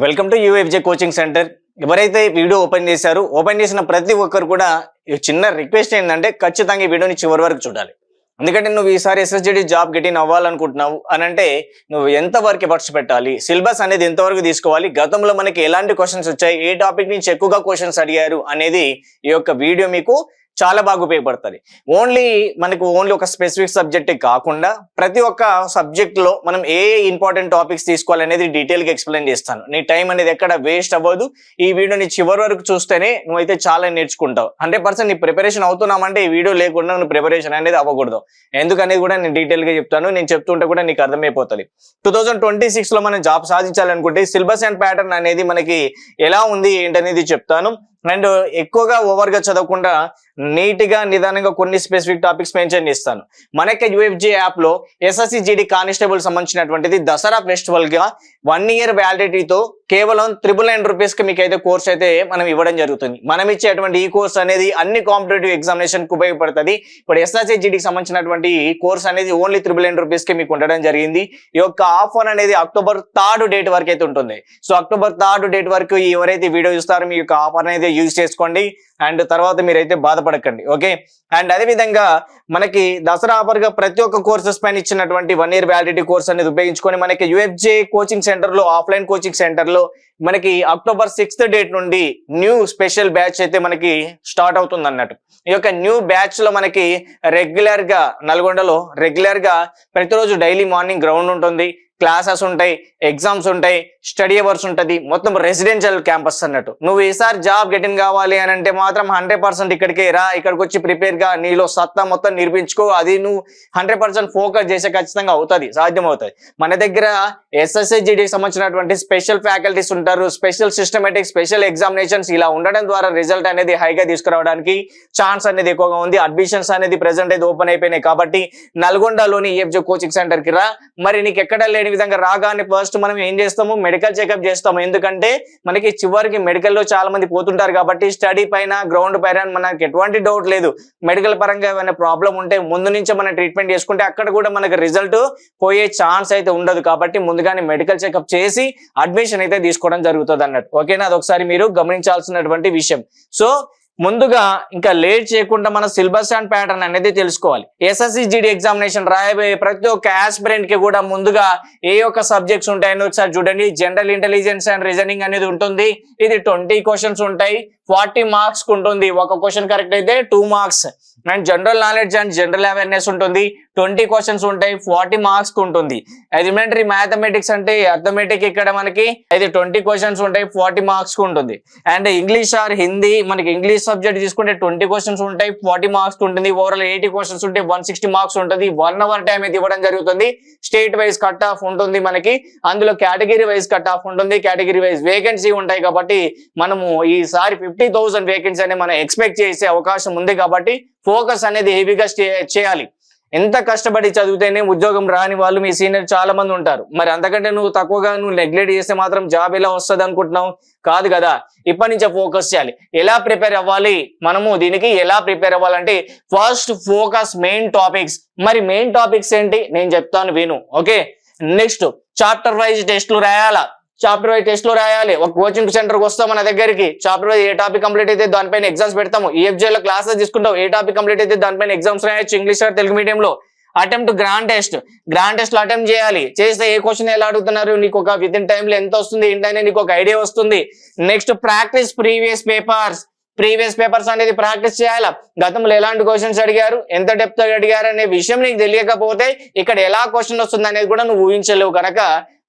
Welcome to UFJ coaching centre ఎవరైతే video open చేశారో open చేసిన ప్రతి ఒక్కరు కూడా చిన్న రిక్వెస్ట్ ఏంటంటే ఖచ్చితంగా ఈ వీడియోని చివరి వరకు చూడాలి. ఎందుకంటే నువ్వు ఈసారి ఎస్ఎస్జిడి జాబ్ గెటిన్ అవ్వాలనుకుంటున్నావు అని అంటే నువ్వు ఎంత వరకు ఎఫర్ట్స్ పెట్టాలి సిలబస్ అనేది ఎంతవరకు తీసుకోవాలి గతంలో మనకి ఎలాంటి క్వశ్చన్స్ వచ్చాయి ఏ టాపిక్ నుంచి ఎక్కువగా క్వశ్చన్స్ అడిగారు అనేది ఈ యొక్క వీడియో మీకు చాలా బాగా ఉపయోగపడుతుంది. ఓన్లీ మనకు ఓన్లీ ఒక స్పెసిఫిక్ సబ్జెక్టే కాకుండా ప్రతి ఒక్క సబ్జెక్ట్లో మనం ఏ ఇంపార్టెంట్ టాపిక్స్ తీసుకోవాలనేది డీటెయిల్గా ఎక్స్ప్లెయిన్ చేస్తాను. నీ టైం అనేది ఎక్కడ వేస్ట్ అవ్వదు. ఈ వీడియోని చివరి వరకు చూస్తేనే నువ్వైతే చాలా నేర్చుకుంటావు. హండ్రెడ్ పర్సెంట్ నీ ప్రిపరేషన్ అవుతున్నామంటే ఈ వీడియో లేకుండా నువ్వు ప్రిపరేషన్ అనేది అవ్వకూడదు. ఎందుకనేది కూడా నేను డీటెయిల్గా చెప్తాను. నేను చెప్తుంటే కూడా నీకు అర్థమైపోతుంది. టూ థౌజండ్ ట్వంటీ సిక్స్లో మనం జాబ్ సాధించాలనుకుంటే సిలబస్ అండ్ ప్యాటర్న్ అనేది మనకి ఎలా ఉంది ఏంటనేది చెప్తాను. అండ్ ఎక్కువగా ఓవర్గా చదవకుండా నీట్గా నిదానంగా కొన్ని స్పెసిఫిక్ టాపిక్స్ మెన్షన్ చేస్తాను. మనకి యూఎఫ్జి యాప్లో ఎస్ఎస్సి జీడీ కానిస్టేబుల్ సంబంధించినటువంటిది దసరా ఫెస్టివల్గా వన్ ఇయర్ వ్యాలిడిటీతో కేవలం త్రిబుల్ నైన్ రూపీస్కి మీకు అయితే కోర్స్ అయితే మనం ఇవ్వడం జరుగుతుంది. మనం ఇచ్చేటువంటి ఈ కోర్స్ అనేది అన్ని కాంపిటేటివ్ ఎగ్జామినేషన్కి ఉపయోగపడుతుంది. ఇప్పుడు ఎస్ఎస్సి జీడీకి సంబంధించినటువంటి కోర్స్ అనేది ఓన్లీ త్రిబుల్ నైన్ రూపీస్కి మీకు ఉండడం జరిగింది. ఈ యొక్క ఆఫర్ అనేది అక్టోబర్ థర్డ్ డేట్ వరకు అయితే ఉంటుంది. సో అక్టోబర్ థర్డ్ డేట్ వరకు ఎవరైతే వీడియో చూస్తారో మీ యొక్క ఆఫర్ అనేది యూజ్ చేసుకోండి. అండ్ తర్వాత మీరైతే బాధపడకండి. ఓకే అండ్ అదే విధంగా మనకి దసరా ఆఫర్గా ప్రతి ఒక్క కోర్సెస్ పైన ఇచ్చినటువంటి వన్ ఇయర్ వ్యాలిడిటీ కోర్స్ అనేది ఉపయోగించుకొని మనకి యుఎఫ్జే కోచింగ్ సెంటర్లో ఆఫ్లైన్ కోచింగ్ సెంటర్లో మనకి అక్టోబర్ సిక్స్త్ డేట్ నుండి న్యూ స్పెషల్ బ్యాచ్ అయితే మనకి స్టార్ట్ అవుతుంది అన్నట్టు ఈ యొక్క న్యూ బ్యాచ్లో మనకి రెగ్యులర్గా నల్గొండలో రెగ్యులర్గా ప్రతిరోజు డైలీ మార్నింగ్ గ్రౌండ్ ఉంటుంది. క్లాసెస్ ఉంటాయి ఎగ్జామ్స్ ఉంటాయి స్టడీ అవర్స్ ఉంటుంది మొత్తం రెసిడెన్షియల్ క్యాంపస్ అన్నట్టు. నువ్వు ఈసారి జాబ్ గెటిన్ కావాలి అని అంటే మాత్రం హండ్రెడ్ పర్సెంట్ ఇక్కడికే రా ఇక్కడికి వచ్చి ప్రిపేర్గా నీలో సత్తా మొత్తం నిర్మించుకో అది నువ్వు హండ్రెడ్ పర్సెంట్ ఫోకస్ చేసే ఖచ్చితంగా అవుతుంది సాధ్యం అవుతుంది మన దగ్గర ఎస్ఎస్ఐజిడికి సంబంధించినటువంటి స్పెషల్ ఫ్యాకల్టీస్ ఉంటారు స్పెషల్ సిస్టమేటిక్ స్పెషల్ ఎగ్జామినేషన్స్ ఇలా ఉండడం ద్వారా రిజల్ట్ అనేది హైగా తీసుకురావడానికి ఛాన్స్ అనేది ఎక్కువగా ఉంది. అడ్మిషన్స్ అనేది ప్రెసెంట్ అయితే ఓపెన్ అయిపోయినాయి కాబట్టి నల్గొండలోని ఈఎఫ్జే కోచింగ్ సెంటర్కి రా. మరి నీకు ఎక్కడ లేని విధంగా రాగానే ఫస్ట్ మనం ఏం చేస్తాము? మెడికల్ చెకప్ చేస్తాము. ఎందుకంటే మనకి చివరికి మెడికల్లో చాలా మంది పోతుంటారు కాబట్టి స్టడీ పైన గ్రౌండ్ పైన మనకి ఎటువంటి డౌట్ లేదు. మెడికల్ పరంగా ఏమైనా ప్రాబ్లం ఉంటే ముందు నుంచే మనం ట్రీట్మెంట్ చేసుకుంటే అక్కడ కూడా మనకి రిజల్ట్ పోయే ఛాన్స్ అయితే ఉండదు కాబట్టి ముందుగానే మెడికల్ చెకప్ చేసి అడ్మిషన్ అయితే తీసుకోవడం జరుగుతుంది అన్నట్టు. ఓకేనా అదొకసారి మీరు గమనించాల్సినటువంటి విషయం. సో ముందుగా ఇంకా లేట్ చేయకుండా మన సిలబస్ అండ్ ప్యాటర్న్ అనేది తెలుసుకోవాలి. ఎస్ఎస్సి జిడి ఎగ్జామినేషన్ రాయబోయే ప్రతి ఒక్క ఆస్పిరెంట్కి కూడా ముందుగా ఏ ఒక్క సబ్జెక్ట్స్ ఉంటాయని ఒకసారి చూడండి. జనరల్ ఇంటెలిజెన్స్ అండ్ రీజనింగ్ అనేది ఉంటుంది. ఇది ట్వంటీ క్వశ్చన్స్ ఉంటాయి. ఫార్టీ మార్క్స్ ఉంటుంది ఒక క్వశ్చన్ కరెక్ట్ అయితే two marks. And general knowledge and general awareness ఉంటుంది. ట్వంటీ క్వశ్చన్స్ ఉంటాయి. ఫార్టీ మార్క్స్ ఉంటుంది ఎలిమెంటరీ మ్యాథమెటిక్స్ అంటే అర్థమెటిక్ ఇక్కడ మనకి అయితే ట్వంటీ క్వశ్చన్స్ ఉంటాయి. ఫార్టీ మార్క్స్ ఉంటుంది అండ్ ఇంగ్లీష్ ఆర్ హిందీ మనకి ఇంగ్లీష్ సబ్జెక్ట్ తీసుకుంటే ట్వంటీ క్వశ్చన్స్ ఉంటాయి. ఫార్టీ మార్క్స్ ఉంటుంది ఓవరాల్ ఎయిటీ క్వశ్చన్స్ ఉంటే వన్ సిక్స్టీ మార్క్స్ ఉంటుంది. వన్ అవర్ టైం అయితే ఇవ్వడం జరుగుతుంది. స్టేట్ వైజ్ కట్ ఆఫ్ ఉంటుంది మనకి. అందులో కేటగిరీ వైజ్ కట్ ఆఫ్ ఉంటుంది. కేటగిరీ వైజ్ వేకెన్సీ ఉంటాయి కాబట్టి మనము ఈసారి ఫిఫ్టీ థౌసండ్ వేకెన్సీ అనేది మనం ఎక్స్పెక్ట్ చేసే అవకాశం ఉంది కాబట్టి ఫోకస్ అనేది హెవీగా చేయాలి. ఎంత కష్టపడి చదివితేనే ఉద్యోగం రాని వాళ్ళు మీ సీనియర్ చాలా మంది ఉంటారు. మరి అంతకంటే నువ్వు తక్కువగా నువ్వు నెగ్లెక్ట్ చేస్తే మాత్రం జాబ్ ఎలా వస్తుంది అనుకుంటున్నావు? కాదు కదా. ఇప్పటి నుంచే ఫోకస్ చేయాలి. ఎలా ప్రిపేర్ అవ్వాలి? మనము దీనికి ఎలా ప్రిపేర్ అవ్వాలంటే ఫస్ట్ ఫోకస్ మెయిన్ టాపిక్స్ మరి మెయిన్ టాపిక్స్ ఏంటి? నేను చెప్తాను విను. ఓకే? నెక్స్ట్ చాప్టర్ వైజ్ టెస్ట్లు రాయాలా? చాప్టర్ వైజ్ టెస్ట్లో రాయాలి. ఒక కోచింగ్ సెంటర్కి వస్తాం మన దగ్గరికి. చాప్టర్ వైజ్ ఏ టాపిక్ కంప్లీట్ అయితే దానిపైన ఎగ్జామ్స్ పెడతాము. EFJ లో క్లాసెస్ తీసుకుంటాం. ఏ టాపిక్ కంప్లీట్ అయితే దానిపైన ఎగ్జామ్స్ రాయొచ్చు. ఇంగ్లీష్ తెలుగు మీడియం లో. అటెంప్ట్ గ్రాండ్ టెస్ట్ గ్రాండ్ టెస్ట్లో అటెంప్ట్ చేయాలి. చేస్తే ఏ క్వశ్చన్ ఎలా అడుగుతున్నారు? నీకు ఒక విత్ ఇన్ టైం లో ఎంత వస్తుంది ఏంటనే నీకు ఒక ఐడియా వస్తుంది. Next practice previous papers previous papers అనేది ప్రాక్టీస్ చేయాలా? గతంలో ఎలాంటి క్వశ్చన్స్ అడిగారు? ఎంత డెప్త్ అడిగారు? అనే విషయం నీకు తెలియకపోతే ఇక్కడ ఎలా క్వశ్చన్ వస్తుంది అనేది కూడా నువ్వు ఊహించలేవు కనుక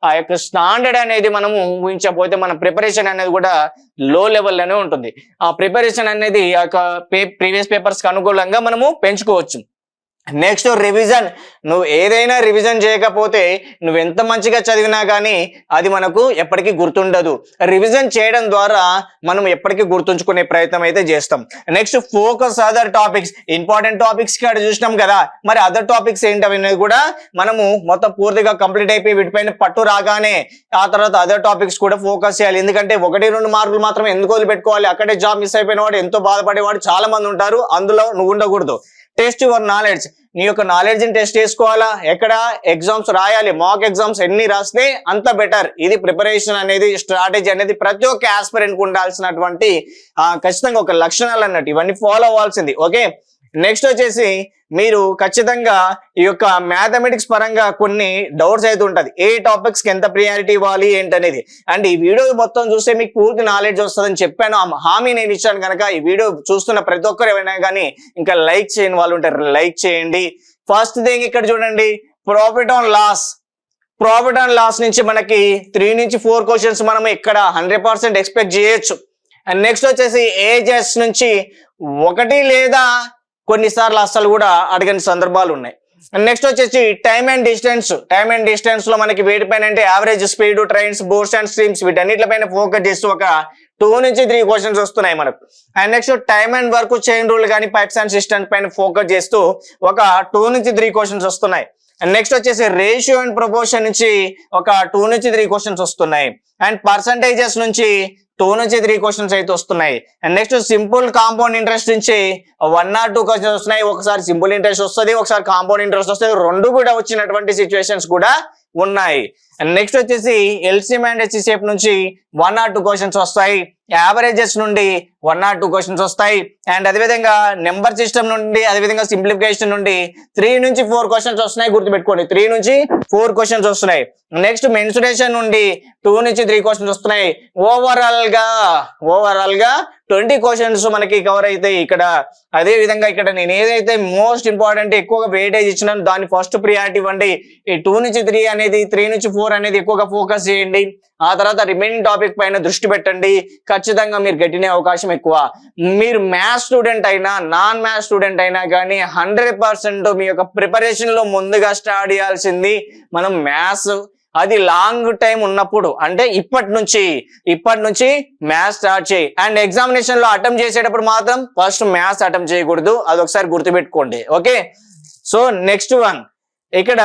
ఆ యొక్క స్టాండర్డ్ అనేది మనము ఊహించకపోతే మన ప్రిపరేషన్ అనేది కూడా లో లెవెల్లోనే ఉంటుంది. ఆ ప్రిపరేషన్ అనేది ఆ యొక్క ప్రీవియస్ పేపర్స్కి అనుకూలంగా మనము పెంచుకోవచ్చు. నెక్స్ట్ రివిజన్ నువ్వు ఏదైనా రివిజన్ చేయకపోతే నువ్వు ఎంత మంచిగా చదివినా కానీ అది మనకు ఎప్పటికీ గుర్తుండదు. రివిజన్ చేయడం ద్వారా మనం ఎప్పటికీ గుర్తుంచుకునే ప్రయత్నం అయితే చేస్తాం. Next focus other topics important టాపిక్స్కి అక్కడ చూసినాం కదా. మరి అదర్ టాపిక్స్ ఏంటి అనేది కూడా మనము మొత్తం పూర్తిగా కంప్లీట్ అయిపోయి వీటిపైన పట్టు రాగానే ఆ తర్వాత అదర్ టాపిక్స్ కూడా ఫోకస్ చేయాలి. ఎందుకంటే ఒకటి రెండు మార్కులు మాత్రం ఎందుకు వదిలిపెట్టుకోవాలి? అక్కడే జాబ్ మిస్ అయిపోయిన వాడు ఎంతో బాధపడేవాడు చాలా మంది ఉంటారు. అందులో నువ్వు ఉండకూడదు. Test your knowledge. నీ యొక్క నాలెడ్జ్ని టెస్ట్ చేసుకోవాలా? ఎక్కడ? ఎగ్జామ్స్ రాయాలి. మాక్ ఎగ్జామ్స్ ఎన్ని రాస్తే అంత బెటర్. ఇది ప్రిపరేషన్ అనేది స్ట్రాటజీ అనేది ప్రతి ఒక్క ఆస్పిరెంట్కి ఉండాల్సినటువంటి ఖచ్చితంగా ఒక లక్షణాలు అన్నట్టు ఇవన్నీ ఫాలో అవ్వాల్సింది. ఓకే? నెక్స్ట్ వచ్చేసి మీరు ఖచ్చితంగా ఈ యొక్క మ్యాథమెటిక్స్ పరంగా కొన్ని డౌట్స్ అయితే ఉంటుంది. ఏ టాపిక్స్కి ఎంత ప్రియారిటీ ఇవ్వాలి ఏంటనేది. అండ్ ఈ వీడియో మొత్తం చూస్తే మీకు పూర్తి నాలెడ్జ్ వస్తుందని చెప్పాను. ఆ హామీ నేను ఇచ్చాను కనుక ఈ వీడియో చూస్తున్న ప్రతి ఒక్కరు ఎవరైనా కానీ ఇంకా లైక్ చేయని వాళ్ళు ఉంటారు లైక్ చేయండి. ఫస్ట్ థింగ్ ఇక్కడ చూడండి. Profit on loss profit and loss నుంచి మనకి త్రీ నుంచి ఫోర్ క్వశ్చన్స్ మనం ఇక్కడ హండ్రెడ్ పర్సెంట్ ఎక్స్పెక్ట్ చేయొచ్చు. అండ్ నెక్స్ట్ వచ్చేసి ఏజెస్ నుంచి ఒకటి లేదా కొన్నిసార్లు అస్సలు కూడా అడగని సందర్భాలు ఉన్నాయి. నెక్స్ట్ వచ్చేసి time and distance time and డిస్టెన్స్లో మనకి వేటిపైన అంటే average speed trains boards and streams వీటన్నిటిపైన ఫోకస్ చేస్తూ ఒక టూ నుంచి త్రీ క్వశ్చన్స్ వస్తున్నాయి మనకు. And next time and work chain rule కానీ పైప్స్ అండ్ సిస్టమ్స్ పైన ఫోకస్ చేస్తూ ఒక టూ నుంచి త్రీ క్వశ్చన్స్ వస్తున్నాయి. అండ్ నెక్స్ట్ వచ్చేసి రేషియో అండ్ ప్రపోర్షన్ నుంచి ఒక టూ నుంచి త్రీ క్వశ్చన్స్ వస్తున్నాయి. అండ్ పర్సంటేజెస్ నుంచి టూ నుంచి త్రీ క్వశ్చన్స్ అయితే వస్తున్నాయి. And next simple compound interest నుంచి వన్ ఆర్ టూ క్వశ్చన్స్ వస్తున్నాయి. ఒకసారి సింపుల్ ఇంట్రెస్ట్ వస్తుంది ఒకసారి కాంపౌండ్ ఇంట్రెస్ట్ వస్తుంది. రెండు కూడా వచ్చినటువంటి సిచ్యువేషన్స్ కూడా ఉన్నాయి. అండ్ నెక్స్ట్ వచ్చేసి ఎల్సిఎం అండ్ హెచ్సిఎఫ్ నుంచి వన్ ఆర్ టూ క్వశ్చన్స్ వస్తాయి. యావరేజెస్ నుండి వన్ ఆర్ టూ క్వశ్చన్స్ వస్తాయి. అండ్ అదేవిధంగా నెంబర్ సిస్టమ్ నుండి అదేవిధంగా సింప్లిఫికేషన్ నుండి త్రీ నుంచి ఫోర్ క్వశ్చన్స్ వస్తున్నాయి. గుర్తుపెట్టుకోండి. త్రీ నుంచి ఫోర్ క్వశ్చన్స్ వస్తున్నాయి. నెక్స్ట్ మెన్సురేషన్ నుండి టూ నుంచి త్రీ క్వశ్చన్స్ వస్తున్నాయి. ఓవరాల్గా ఓవరాల్గా ట్వంటీ క్వశ్చన్స్ మనకి కవర్ అవుతాయి ఇక్కడ. అదే విధంగా ఇక్కడ నేను ఏదైతే మోస్ట్ ఇంపార్టెంట్ ఎక్కువగా వెయిటేజ్ ఇచ్చినాను దాన్ని ఫస్ట్ ప్రియారిటీ ఇవ్వండి. ఈ టూ నుంచి త్రీ అనేది త్రీ నుంచి ఫోర్ అనేది ఎక్కువగా ఫోకస్ చేయండి. ఆ తర్వాత రిమైనింగ్ టాపిక్ పైన దృష్టి పెట్టండి. ఖచ్చితంగా మీరు గట్టినే అవకాశం ఎక్కువ. మీరు మ్యాథ్స్ స్టూడెంట్ అయినా నాన్ మ్యాథ్స్ స్టూడెంట్ అయినా కానీ హండ్రెడ్ పర్సెంట్ మీ యొక్క ప్రిపరేషన్లో ముందుగా స్టార్ట్ చేయాల్సింది మనం మ్యాథ్స్ అది లాంగ్ టైం ఉన్నప్పుడు అంటే ఇప్పటి నుంచి ఇప్పటి నుంచి మ్యాథ్స్ స్టార్ట్ చేయి. అండ్ ఎగ్జామినేషన్లో అటెంప్ట్ చేసేటప్పుడు మాత్రం ఫస్ట్ మ్యాథ్స్ అటెంప్ట్ చేయకూడదు. అది ఒకసారి గుర్తుపెట్టుకోండి. ఓకే సో నెక్స్ట్ వన్ ఇక్కడ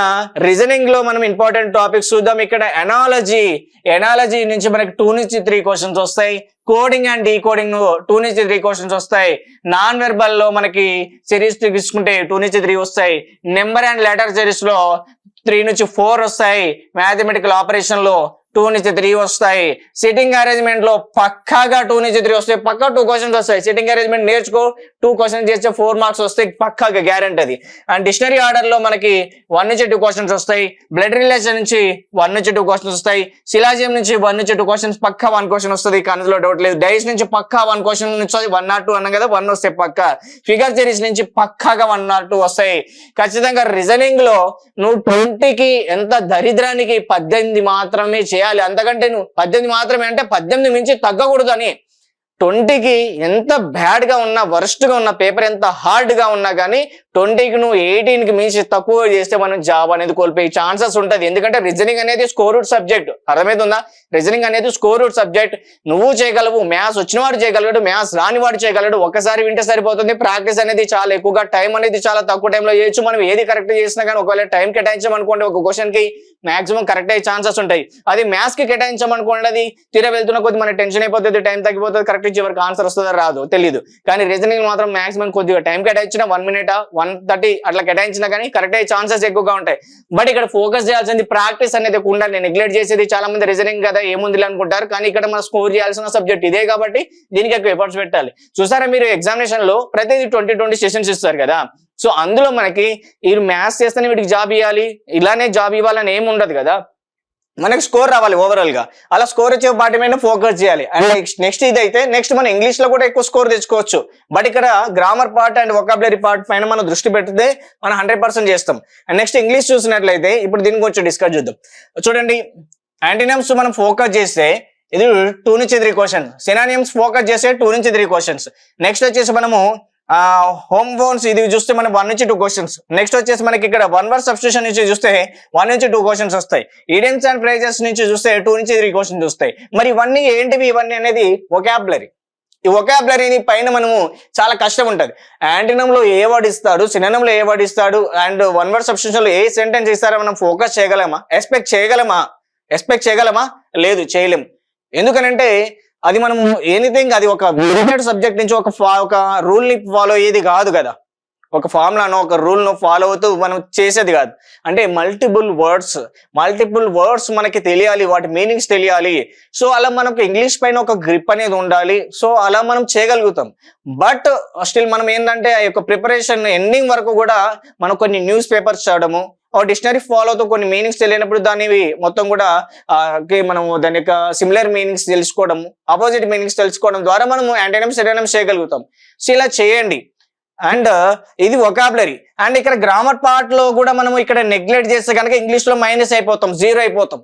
రీజనింగ్లో మనం ఇంపార్టెంట్ టాపిక్స్ చూద్దాం. ఇక్కడ ఎనాలజీ ఎనాలజీ నుంచి మనకి టూ నుంచి త్రీ క్వశ్చన్స్ వస్తాయి. కోడింగ్ అండ్ డీకోడింగ్ టూ నుంచి త్రీ క్వశ్చన్స్ వస్తాయి. నాన్ వెర్బల్లో మనకి సిరీస్ తీసుకుంటే టూ నుంచి త్రీ వస్తాయి. నెంబర్ అండ్ లెటర్ సిరీస్లో త్రీ నుంచి ఫోర్ వస్తాయి. మ్యాథమెటికల్ ఆపరేషన్లో టూ నుంచి త్రీ వస్తాయి. సిట్టింగ్ అరేంజ్మెంట్లో పక్కాగా టూ నుంచి త్రీ వస్తాయి. పక్కా టూ క్వశ్చన్స్ వస్తాయి. సిట్టింగ్ అరేంజ్మెంట్ నేర్చుకో. టూ క్వశ్చన్స్ చేస్తే ఫోర్ మార్క్స్ వస్తాయి పక్కాగా గ్యారెంటీ అది. అండ్ డిక్షనరీ ఆర్డర్లో మనకి వన్ నుంచి టూ క్వశ్చన్స్ వస్తాయి. బ్లడ్ రిలేషన్ నుంచి వన్ నుంచి టూ క్వశ్చన్స్ వస్తాయి. శిలాజియం నుంచి వన్ నుంచి టూ క్వశ్చన్స్ పక్కా వన్ క్వశ్చన్ వస్తుంది. అందులో డౌట్ లేదు. డైస్ నుంచి పక్కా వన్ క్వశ్చన్ నుంచి వన్ నాట్ టూ అన్నాం కదా వన్ వస్తాయి పక్కా. ఫిగర్ సిరీస్ నుంచి పక్కాగా వన్ నాట్ టూ వస్తాయి. ఖచ్చితంగా రీజనింగ్లో నువ్వు ట్వంటీకి ఎంత దరిద్రానికి పద్దెనిమిది మాత్రమే చేయాలి. అంతకంటే నువ్వు పద్దెనిమిది మాత్రమే అంటే పద్దెనిమిది మించి తగ్గకూడదు అని ట్వంటీకి ఎంత బ్యాడ్గా ఉన్నా వరస్ట్గా ఉన్న పేపర్ ఎంత హార్డ్గా ఉన్నా కానీ ట్వంటీకి నువ్వు ఎయిటీన్కి మించి తక్కువ చేస్తే మనం జాబ్ అనేది కోల్పోయే ఛాన్సెస్ ఉంటది. ఎందుకంటే రీజనింగ్ అనేది స్కోర్ సబ్జెక్ట్ అర్థమవుతుందా రీజనింగ్ అనేది స్కోర్ సబ్జెక్ట్ నువ్వు చేయగలవు మ్యాథ్స్ వచ్చిన వాడు చేయగలడు మ్యాథ్స్ రాని వాడు చేయగలడు. ఒకసారి వింటే సరిపోతుంది. ప్రాక్టీస్ అనేది చాలా ఎక్కువగా టైం అనేది చాలా తక్కువ టైంలో చేయొచ్చు. మనం ఏది కరెక్ట్ చేసినా కానీ ఒకవేళ టైం కేటాయించమనుకోండి ఒక క్వశ్చన్కి మాక్సిమం కరెక్ట్ అయ్యే ఛాన్సెస్ ఉంటాయి. అది మ్యాథ్స్కి అది తీరా వెళ్తున్న కొద్ది మన టెన్షన్ అయిపోతుంది టైం తగ్గిపోతుంది కరెక్ట్ చివరికి ఆన్సర్ వస్తుందో రాదు తెలియదు కానీ రీజనింగ్ మాత్రం మాక్సిమం కొద్దిగా టైం కేటాయించిన వన్ మినిట్ వన్ థర్టీ అట్లా కేటాయించినా కానీ కరెక్ట్ అయ్యే ఛాన్సెస్ ఎక్కువగా ఉంటాయి. బట్ ఇక్కడ ఫోకస్ చేయాల్సింది ప్రాక్టీస్ అనేది ఉండాలి. నేను నెగ్లెక్ట్ చేసేది చాలా మంది రీజనింగ్ కదా ఏముంది అనుకుంటారు. కానీ ఇక్కడ మనం స్కోర్ చేయాల్సిన సబ్జెక్ట్ ఇదే కాబట్టి దీనికి ఎక్కువ ఎఫర్ట్స్ పెట్టాలి. చూసారా మీరు ఎగ్జామినేషన్లో ప్రతిదీ ట్వంటీ ట్వంటీ సెషన్స్ ఇస్తారు కదా. సో అందులో మనకి వీరు మ్యాథ్స్ చేస్తేనే వీటికి జాబ్ ఇవ్వాలి ఇలానే జాబ్ ఇవ్వాలని ఏమి ఉండదు కదా. మనకి స్కోర్ రావాలి ఓవరాల్గా. అలా స్కోర్ వచ్చే వాటి మీద ఫోకస్ చేయాలి. అండ్ నెక్స్ట్ నెక్స్ట్ ఇదైతే నెక్స్ట్ మనం ఇంగ్లీష్లో కూడా ఎక్కువ స్కోర్ తెచ్చుకోవచ్చు. బట్ ఇక్కడ grammar part and vocabulary part పైన మనం దృష్టి పెడితే మనం హండ్రెడ్ పర్సెంట్ చేస్తాం. అండ్ నెక్స్ట్ ఇంగ్లీష్ చూసినట్లయితే ఇప్పుడు దీని కొంచెం డిస్కస్ చేద్దాం. చూడండి యాంటీనియమ్స్ మనం ఫోకస్ చేస్తే ఇది టూ నుంచి త్రీ క్వశ్చన్ సినానియమ్స్ ఫోకస్ చేస్తే టూ నుంచి త్రీ క్వశ్చన్స్ నెక్స్ట్ వచ్చేసి మనము హోమ్ ఫోన్స్ ఇది చూస్తే మనకి వన్ నుంచి టూ క్వశ్చన్స్ నెక్స్ట్ వచ్చేసి మనకి ఇక్కడ వన్ వర్ సబ్స్టిట్యూషన్ నుంచి చూస్తే వన్ నుంచి టూ క్వశ్చన్స్ వస్తాయి. ఈడియమ్స్ అండ్ ప్రైజెస్ నుంచి చూస్తే టూ నుంచి త్రీ క్వశ్చన్స్ వస్తాయి. మరి ఇవన్నీ ఏంటివి? ఇవన్నీ అనేది ఒకాబులరీ ఈ ఒకాబులరీని పైన మనము చాలా కష్టం ఉంటుంది. యాంటినంలో ఏ వర్డ్ ఇస్తాడు? సినిమం ఏ వర్డ్ ఇస్తాడు? అండ్ వన్ వర్డ్ సబ్స్టిట్యూషన్లో ఏ సెంటెన్స్ ఇస్తారో మనం ఫోకస్ చేయగలమా? ఎక్స్పెక్ట్ చేయగలమా? ఎక్స్పెక్ట్ చేయగలమా? లేదు చేయలేము. ఎందుకనంటే అది మనం ఎనీథింగ్ అది ఒక లిమిటెడ్ సబ్జెక్ట్ నుంచి ఒక ఫా- ఒక రూల్ని ఫాలో అయ్యేది కాదు కదా. ఒక ఫార్ములాను ఒక రూల్నో ఫాలో అవుతూ మనం చేసేది కాదు. అంటే మల్టిపుల్ వర్డ్స్ మల్టిపుల్ వర్డ్స్ మనకి తెలియాలి వాటి మీనింగ్స్ తెలియాలి. సో అలా మనకు ఇంగ్లీష్ పైన ఒక గ్రిప్ అనేది ఉండాలి. సో అలా మనం చేయగలుగుతాం. బట్ స్టిల్ మనం ఏంటంటే ఆ యొక్క ప్రిపరేషన్ ఎండింగ్ వరకు కూడా మనం కొన్ని న్యూస్ పేపర్స్ చదవడము డిక్షనరీ ఫాలో అవుతూ కొన్ని మీనింగ్స్ తెలియనప్పుడు దానివి మొత్తం కూడా మనము మనం దాని యొక్క సిమిలర్ మీనింగ్స్ తెలుసుకోవడం ఆపోజిట్ మీనింగ్స్ తెలుసుకోవడం ద్వారా మనం యాంటోనిమ్స్ ఎటోనిమ్స్ చేయగలుగుతాం. సో ఇలా చేయండి. అండ్ uh, ఇది ఒకాబులరీ అండ్ ఇక్కడ గ్రామర్ పార్ట్లో కూడా మనం ఇక్కడ నెగ్లెక్ట్ చేస్తే కనుక ఇంగ్లీష్లో మైనస్ అయిపోతాం జీరో అయిపోతాం.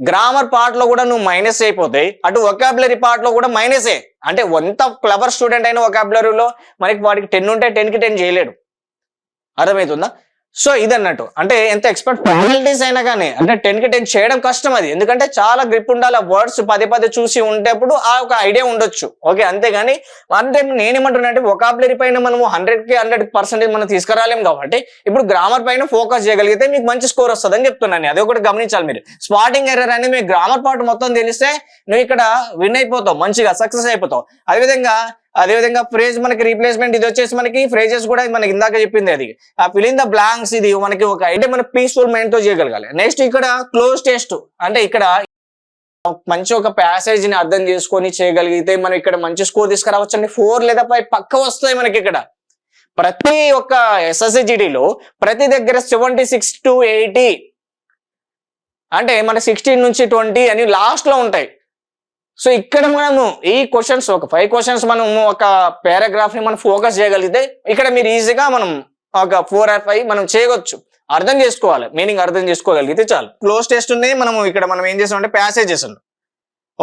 గ్రామర్ పార్ట్లో కూడా నువ్వు మైనస్ అయిపోతాయి అటు ఒకాబులరీ పార్ట్లో కూడా మైనసే అంటే ఎంత క్లవర్ స్టూడెంట్ అయిన ఒకాబులరీలో మనకి వాడికి టెన్ ఉంటే టెన్కి టెన్ చేయలేడు. అర్థమవుతుందా? సో ఇది అన్నట్టు అంటే ఎంత ఎక్స్పర్ట్ ఫార్మాలిటీస్ అయినా కానీ అంటే టెన్కి టెన్ చేయడం కష్టం అది. ఎందుకంటే చాలా గ్రిప్ ఉండాలి ఆ వర్డ్స్ పదే పదే చూసి ఉంటేప్పుడు ఆ ఒక ఐడియా ఉండొచ్చు. ఓకే అంతేగాని అంటే నేనేమంటున్నా అంటే ఒకాబులరీ పైన మనము హండ్రెడ్కి హండ్రెడ్ పర్సెంటేజ్ మనం తీసుకురాలేం కాబట్టి ఇప్పుడు గ్రామర్ పైన ఫోకస్ చేయగలిగితే మీకు మంచి స్కోర్ వస్తుంది అని చెప్తున్నాను అది ఒకటి గమనించాలి మీరు. స్పాటింగ్ ఎర్రర్ అనేది మీ గ్రామర్ పార్ట్ మొత్తం తెలిస్తే నువ్వు ఇక్కడ విన్ అయిపోతావు మంచిగా సక్సెస్ అయిపోతావు. అదేవిధంగా అదేవిధంగా ఫ్రేజ్ మనకి రీప్లేస్మెంట్ ఇది వచ్చేసి మనకి ఫ్రేజెస్ కూడా మనకి ఇందాక చెప్పింది అది. ఆ ఫిలింగ్ ద బ్లాంక్స్ ఇది మనకి ఒక అంటే మన పీస్ఫుల్ మైండ్తో చేయగలగాలి. నెక్స్ట్ ఇక్కడ క్లోజ్ టెస్ట్ అంటే ఇక్కడ మంచి ఒక ప్యాసేజ్ని అర్థం చేసుకొని చేయగలిగితే మనం ఇక్కడ మంచి స్కోర్ తీసుకురావచ్చు అండి ఫోర్ లేదా ఫైవ్ పక్క వస్తాయి మనకి ఇక్కడ. ప్రతి ఒక్క ఎస్ఎస్సిజిడిలో ప్రతి దగ్గర సెవెంటీ సిక్స్ టు ఎయిటీ అంటే మన సిక్స్టీన్ నుంచి ట్వంటీ అని లాస్ట్లో ఉంటాయి. సో ఇక్కడ మనము ఈ క్వశ్చన్స్ ఒక ఫైవ్ క్వశ్చన్స్ మనం ఒక పారాగ్రాఫ్ని మనం ఫోకస్ చేయగలిగితే ఇక్కడ మీరు ఈజీగా మనం ఒక ఫోర్ ఆర్ ఫైవ్ మనం చేయవచ్చు. అర్థం చేసుకోవాలి. మీనింగ్ అర్థం చేసుకోగలిగితే చాలు. క్లోజ్ టెస్ట్ ఉన్నాయి. మనము ఇక్కడ మనం ఏం చేస్తామంటే ప్యాసేజెస్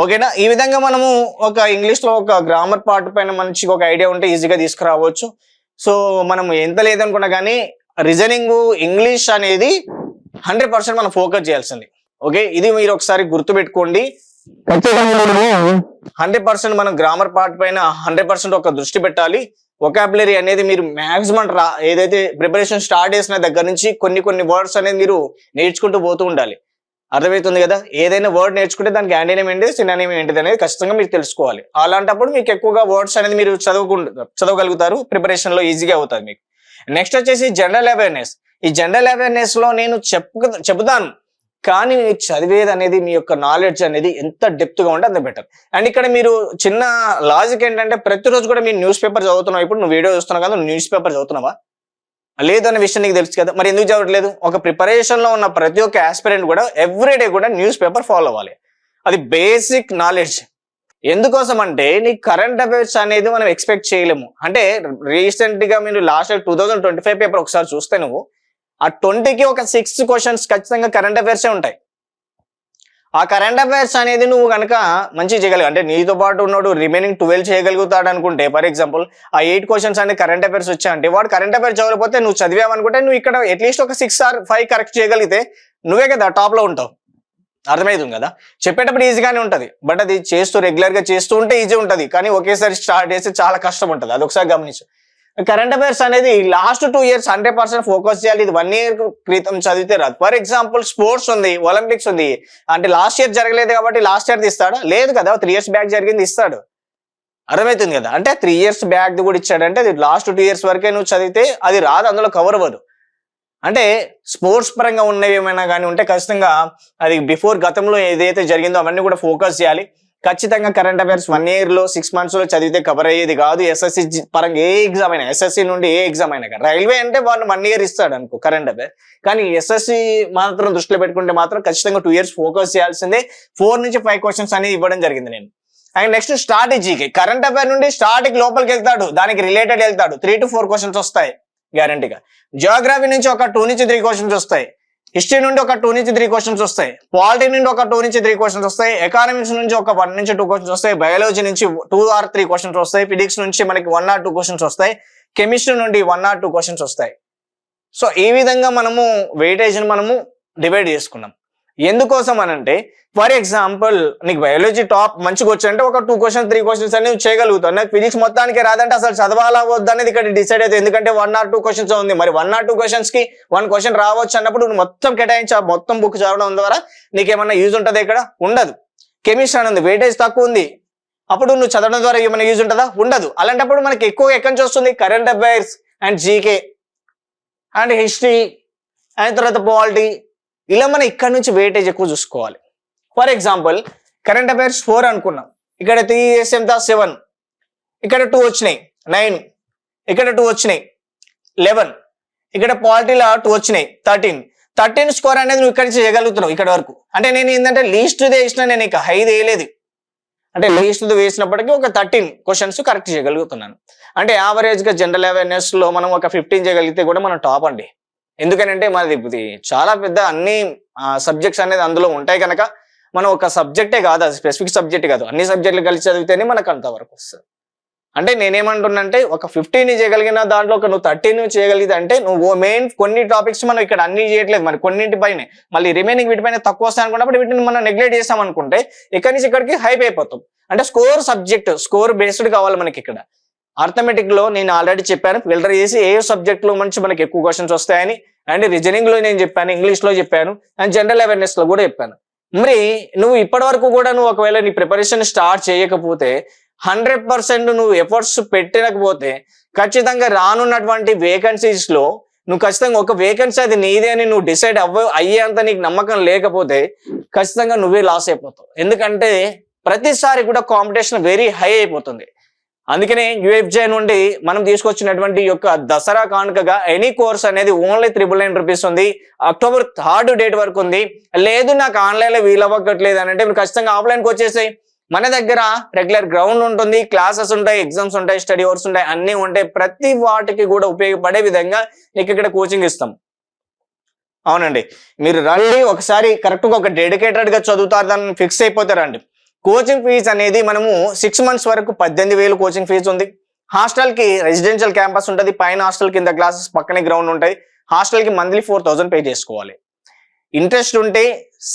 ఓకేనా ఈ విధంగా మనము ఒక ఇంగ్లీష్లో ఒక గ్రామర్ పార్ట్ పైన మంచిగా ఒక ఐడియా ఉంటే ఈజీగా తీసుకురావచ్చు. సో మనం ఎంత లేదనుకున్నా కానీ రీజనింగ్ ఇంగ్లీష్ అనేది హండ్రెడ్ పర్సెంట్ మనం ఫోకస్ చేయాల్సింది. ఓకే ఇది మీరు ఒకసారి గుర్తుపెట్టుకోండి. హండ్రెడ్ పర్సెంట్ మనం గ్రామర్ పార్ట్ పైన హండ్రెడ్ పర్సెంట్ ఒక దృష్టి పెట్టాలి. ఒకాబులరీ అనేది మీరు మాక్సిమం రా ఏదైతే ప్రిపరేషన్ స్టార్ట్ చేసిన దగ్గర నుంచి కొన్ని కొన్ని వర్డ్స్ అనేది మీరు నేర్చుకుంటూ పోతూ ఉండాలి. అర్థమవుతుంది కదా? ఏదైనా వర్డ్ నేర్చుకుంటే దానికి యాంటీనేమ్ ఏంటి సినానేమ్ ఏంటిది అనేది ఖచ్చితంగా మీరు తెలుసుకోవాలి. అలాంటప్పుడు మీకు ఎక్కువగా వర్డ్స్ అనేది మీరు చదువుకుంటు చదవగలుగుతారు. ప్రిపరేషన్లో ఈజీగా అవుతుంది మీకు. నెక్స్ట్ వచ్చేసి జనరల్ అవేర్నెస్. ఈ జనరల్ అవేర్నెస్లో నేను చెప్పు చెబుతాను. కానీ మీరు చదివేది అనేది మీ యొక్క నాలెడ్జ్ అనేది ఎంత డెప్త్గా ఉంటే అంత బెటర్ అండ్ ఇక్కడ మీరు చిన్న లాజిక్ ఏంటంటే ప్రతిరోజు కూడా మీరు న్యూస్ పేపర్ చదువుతున్నావు? ఇప్పుడు నువ్వు వీడియో చూస్తున్నావు కదా న్యూస్ పేపర్ చదువుతున్నావా? లేదన్న విషయం నీకు తెలుసు కదా మరి ఎందుకు చదవట్లేదు? ఒక ప్రిపరేషన్లో ఉన్న ప్రతి ఒక్క ఆస్పిరెంట్ కూడా ఎవ్రీడే కూడా న్యూస్ పేపర్ ఫాలో అవ్వాలి. అది బేసిక్ నాలెడ్జ్ ఎందుకోసం అంటే నీ కరెంట్ అఫైర్స్ అనేది మనం ఎక్స్పెక్ట్ చేయలేము. అంటే రీసెంట్గా మీరు last two thousand twenty five paper ఒకసారి చూస్తే నువ్వు ఆ ట్వంటీకి ఒక సిక్స్ క్వశ్చన్స్ ఖచ్చితంగా కరెంట్ అఫైర్సే ఉంటాయి. ఆ కరెంట్ అఫైర్స్ అనేది నువ్వు కనుక మంచి చేయగలిగా అంటే నీతో పాటు ఉన్నాడు రిమైనింగ్ ట్వెల్వ్ చేయగలుగుతాడు అనుకుంటే ఫర్ ఎగ్జాంపుల్ ఆ ఎయిట్ క్వశ్చన్స్ అనేది కరెంట్ అఫైర్స్ వచ్చాయంటే వాడు కరెంట్ అఫైర్స్ చదవకపోతే నువ్వు చదివావనుకుంటే నువ్వు ఇక్కడ అట్లీస్ట్ ఒక సిక్స్ ఆర్ ఫైవ్ కరెక్ట్ చేయగలిగితే నువ్వే కదా టాప్లో ఉంటావు. అర్థమవుతుంది కదా? చెప్పేటప్పుడు ఈజీగానే ఉంటుంది. బట్ అది చేస్తూ రెగ్యులర్గా చేస్తూ ఉంటే ఈజీ ఉంటుంది. కానీ ఒకేసారి స్టార్ట్ చేస్తే చాలా కష్టం ఉంటుంది. అది ఒకసారి గమనించు. కరెంట్ అఫైర్స్ అనేది last two years hundred percent focus చేయాలి. ఇది వన్ ఇయర్ క్రితం చదివితే రాదు. ఫర్ ఎగ్జాంపుల్ స్పోర్ట్స్ ఉంది ఒలింపిక్స్ ఉంది. అంటే లాస్ట్ ఇయర్ జరగలేదు కాబట్టి లాస్ట్ ఇయర్ ఇస్తాడా లేదు కదా. త్రీ ఇయర్స్ బ్యాక్ జరిగింది ఇస్తాడు. అర్థమవుతుంది కదా? అంటే త్రీ ఇయర్స్ బ్యాక్ కూడా ఇచ్చాడంటే అది లాస్ట్ టూ ఇయర్స్ వరకే నువ్వు చదివితే అది రాదు అందులో కవర్ అవ్వదు. అంటే స్పోర్ట్స్ పరంగా ఉన్నవి ఏమైనా కానీ ఉంటే ఖచ్చితంగా అది బిఫోర్ గతంలో ఏదైతే జరిగిందో అవన్నీ కూడా ఫోకస్ చేయాలి. ఖచ్చితంగా కరెంట్ అఫైర్స్ వన్ ఇయర్లో సిక్స్ మంత్స్లో చదివితే కవర్ అయ్యేది కాదు. ఎస్ఎస్సి పరంగా ఏ ఎగ్జామ్ అయినా ఎస్ఎస్సి నుండి ఏ ఎగ్జామ్ అయినా కానీ. రైల్వే అంటే వాళ్ళు వన్ ఇయర్ ఇస్తాడు అనుకో కరెంట్ అఫైర్ కానీ ఎస్ఎస్సి మాత్రం దృష్టిలో పెట్టుకుంటే మాత్రం ఖచ్చితంగా టూ ఇయర్స్ ఫోకస్ చేయాల్సిందే. ఫోర్ నుంచి ఫైవ్ క్వశ్చన్స్ అనేది ఇవ్వడం జరిగింది నేను. అండ్ నెక్స్ట్ స్ట్రాటజీకి కరెంట్ అఫైర్ నుండి స్టార్టింగ్ లోపలికి వెళ్తాడు. దానికి రిలేటెడ్ వెళ్తాడు. త్రీ టు ఫోర్ క్వశ్చన్స్ వస్తాయి గ్యారంటీగా జియోగ్రఫీ నుంచి ఒక టూ నుంచి త్రీ క్వశ్చన్స్ వస్తాయి. హిస్టరీ నుండి ఒక టూ నుంచి త్రీ క్వశ్చన్స్ వస్తాయి. పాలిటీ నుండి ఒక టూ నుంచి త్రీ క్వశ్చన్స్ వస్తాయి. ఎకానమిక్స్ నుంచి ఒక వన్ నుంచి టూ క్వశ్చన్స్ వస్తాయి. బయాలజీ నుంచి టూ ఆర్ త్రీ క్వశ్చన్స్ వస్తాయి. ఫిజిక్స్ నుంచి మనకి వన్ ఆర్ టూ క్వశ్చన్స్ వస్తాయి. కెమిస్ట్రీ నుండి వన్ ఆర్ టూ క్వశ్చన్స్ వస్తాయి. సో ఈ విధంగా మనము వెయిటేజ్ని మనము డివైడ్ చేసుకున్నాం. ఎందుకోసం అనంటే ఫర్ ఎగ్జాంపుల్ నీకు బయాలజీ టాప్ మంచిగా వచ్చంటే ఒక టూ క్వశ్చన్ త్రీ క్వశ్చన్స్ అనేవి చేయగలుగుతావు. నాకు ఫిజిక్స్ మొత్తానికి రాదంటే అసలు చదవాలా వద్దు అనేది ఇక్కడ డిసైడ్ అవుతుంది. ఎందుకంటే వన్ ఆర్ టూ క్వశ్చన్స్ ఉంది. మరి వన్ ఆర్ టూ క్వశ్చన్స్కి వన్ క్వశ్చన్ రావచ్చు అన్నప్పుడు నువ్వు మొత్తం కేటాయించి మొత్తం బుక్ చదవడం ద్వారా నీకేమన్నా యూజ్ ఉంటుంది ఇక్కడ? ఉండదు. కెమిస్ట్రీ అని ఉంది వెయిటేజ్ తక్కువ ఉంది. అప్పుడు నువ్వు చదవడం ద్వారా ఏమైనా యూజ్ ఉంటుందా? ఉండదు. అలాంటప్పుడు మనకి ఎక్కువ ఎక్కడి నుంచి వస్తుంది? Current affairs and GK and history and తర్వాత పాలిటీ ఇలా మనం ఇక్కడ నుంచి వెయిటేజ్ ఎక్కువ చూసుకోవాలి. For example current affairs four అనుకున్నాం. ఇక్కడ త్రీ ఇయర్స్ ఎంత? సెవెన్ ఇక్కడ టూ వచ్చినాయి. నైన్ ఇక్కడ టూ వచ్చినాయి. లెవెన్ ఇక్కడ పాలిటీలో టూ వచ్చినాయి. థర్టీన్ థర్టీన్ స్కోర్ అనేది నువ్వు ఇక్కడ నుంచి చేయగలుగుతున్నావు ఇక్కడ వరకు. అంటే నేను ఏంటంటే లీస్ట్దే వేసిన నేను ఇక హైది వేయలేదు. అంటే లీస్ట్ది వేసినప్పటికీ ఒక థర్టీన్ క్వశ్చన్స్ కరెక్ట్ చేయగలుగుతున్నాను. అంటే యావరేజ్గా జనరల్ అవేర్నెస్లో మనం ఒక ఫిఫ్టీన్ చేయగలిగితే కూడా మనం టాప్ అండి. ఎందుకనంటే మనది ఇది చాలా పెద్ద అన్ని సబ్జెక్ట్స్ అనేది అందులో ఉంటాయి కనుక మనం ఒక సబ్జెక్టే కాదు అది స్పెసిఫిక్ సబ్జెక్ట్ కాదు. అన్ని సబ్జెక్టులు కలిసి చదివితేనే మనకు అంతవరకు వస్తుంది. అంటే నేనేమంటున్నంటే ఒక ఫిఫ్టీన్ చేయగలిగిన దాంట్లో ఒక నువ్వు థర్టీన్ చేయగలిగితే అంటే నువ్వు మెయిన్ కొన్ని టాపిక్స్ మనం ఇక్కడ అన్ని చేయట్లేదు. మరి కొన్నింటి పైన. మళ్ళీ రిమైనింగ్ వీటిపైన తక్కువ వస్తాయి అనుకున్నప్పుడు వీటిని మనం నెగ్లెక్ట్ చేస్తాం అనుకుంటే ఇక్కడి నుంచి ఇక్కడికి హైప్ అయిపోతాం. అంటే స్కోర్ సబ్జెక్ట్ స్కోర్ బేస్డ్ కావాలి మనకి ఇక్కడ. అర్థమెటిక్లో నేను ఆల్రెడీ చెప్పాను ఫిల్టర్ చేసి ఏ సబ్జెక్ట్లో మంచి మనకి ఎక్కువ క్వశ్చన్స్ వస్తాయని అండ్ రీజనింగ్లో నేను చెప్పాను ఇంగ్లీష్లో చెప్పాను అండ్ జనరల్ అవేర్నెస్లో కూడా చెప్పాను. మరి నువ్వు ఇప్పటి వరకు కూడా నువ్వు ఒకవేళ నీ ప్రిపరేషన్ స్టార్ట్ చేయకపోతే హండ్రెడ్ పర్సెంట్ నువ్వు ఎఫర్ట్స్ పెట్టకపోతే ఖచ్చితంగా రానున్నటువంటి వేకెన్సీస్లో నువ్వు ఖచ్చితంగా ఒక వేకెన్సీ అది నీదే అని నువ్వు డిసైడ్ అవ్వ అయ్యేంత నీకు నమ్మకం లేకపోతే ఖచ్చితంగా నువ్వే లాస్ అయిపోతావు. ఎందుకంటే ప్రతిసారి కూడా కాంపిటీషన్ వెరీ హై అయిపోతుంది. అందుకనే యుఎఫ్జే నుండి మనం తీసుకొచ్చినటువంటి యొక్క దసరా కానుకగా ఎనీ కోర్స్ అనేది ఓన్లీ త్రిబుల్ నైన్ రూపీస్ ఉంది. అక్టోబర్ థర్డ్ డేట్ వరకు ఉంది. లేదు నాకు ఆన్లైన్లో వీలవ్వట్లేదు అని అంటే మీరు ఖచ్చితంగా ఆఫ్లైన్కి వచ్చేసాయి. మన దగ్గర రెగ్యులర్ గ్రౌండ్ ఉంటుంది క్లాసెస్ ఉంటాయి ఎగ్జామ్స్ ఉంటాయి స్టడీ అవర్స్ ఉంటాయి అన్నీ ఉంటాయి. ప్రతి వాటికి కూడా ఉపయోగపడే విధంగా నీకు ఇక్కడ కోచింగ్ ఇస్తాం. అవునండి. మీరు రండి ఒకసారి కరెక్ట్గా ఒక డెడికేటెడ్గా చదువుతారు దాన్ని ఫిక్స్ అయిపోతారండి కోచింగ్ ఫీజు అనేది మనము సిక్స్ మంత్స్ వరకు పద్దెనిమిది వేలు కోచింగ్ ఫీజు ఉంది. హాస్టల్కి రెసిడెన్షియల్ క్యాంపస్ ఉంటుంది. పైన హాస్టల్ కింద క్లాసెస్ పక్కనే గ్రౌండ్ ఉంటుంది. హాస్టల్కి మంత్లీ ఫోర్ థౌసండ్ పే చేసుకోవాలి. ఇంట్రెస్ట్ ఉంటే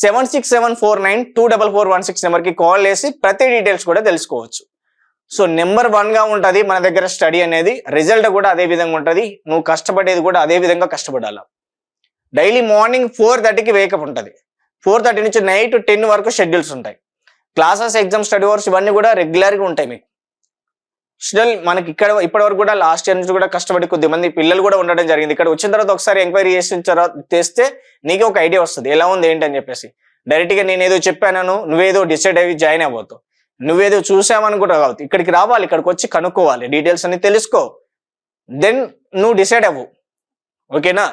seven six seven four nine two double four one six నెంబర్కి కాల్ చేసి ప్రతి డీటెయిల్స్ కూడా తెలుసుకోవచ్చు. సో నెంబర్ వన్గా ఉంటుంది మన దగ్గర స్టడీ అనేది. రిజల్ట్ కూడా అదే విధంగా ఉంటుంది. నువ్వు కష్టపడేది కూడా అదే విధంగా కష్టపడాల. డైలీ మార్నింగ్ ఫోర్ థర్టీకి వేకప్ ఉంటుంది. ఫోర్ థర్టీ నుంచి నైట్ టెన్ వరకు షెడ్యూల్స్ ఉంటాయి. క్లాసెస్ ఎగ్జామ్ స్టడీ అవర్స్ ఇవన్నీ కూడా రెగ్యులర్గా ఉంటాయి మీకు. స్టిల్ మనకి ఇక్కడ ఇప్పటి వరకు కూడా లాస్ట్ ఇయర్ నుంచి కూడా కష్టపడి కొద్ది మంది పిల్లలు కూడా ఉండడం జరిగింది. ఇక్కడ వచ్చిన తర్వాత ఒకసారి ఎంక్వైరీ చేసిన తర్వాత తెస్తే నీకే ఒక ఐడియా వస్తుంది. ఎలా ఉంది ఏంటి అని చెప్పేసి. డైరెక్ట్గా నేను ఏదో చెప్పాను నువ్వేదో డిసైడ్ అయ్యి జాయిన్ అవ్వద్దు. నువ్వేదో చూసావని కూడా కావద్దు ఇక్కడికి రావాలి ఇక్కడికి వచ్చి కనుక్కోవాలి. డీటెయిల్స్ అన్ని తెలుసుకో. దెన్ నువ్వు డిసైడ్ అవ్వు. ఓకేనా?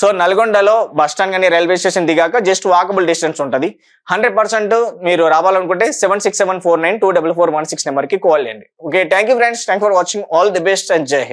సో నల్గొండలో బస్ స్టాండ్ కానీ రైల్వే స్టేషన్ దిగాక జస్ట్ వాకబుల్ డిస్టెన్స్ ఉంటుంది. హండ్రెడ్ పర్సెంట్ మీరు రావాలనుకుంటే seven six seven four nine two double four one six నెంబర్కి కాల్ చేయండి. Okay thank you friends thank for watching all the best and Jai Hind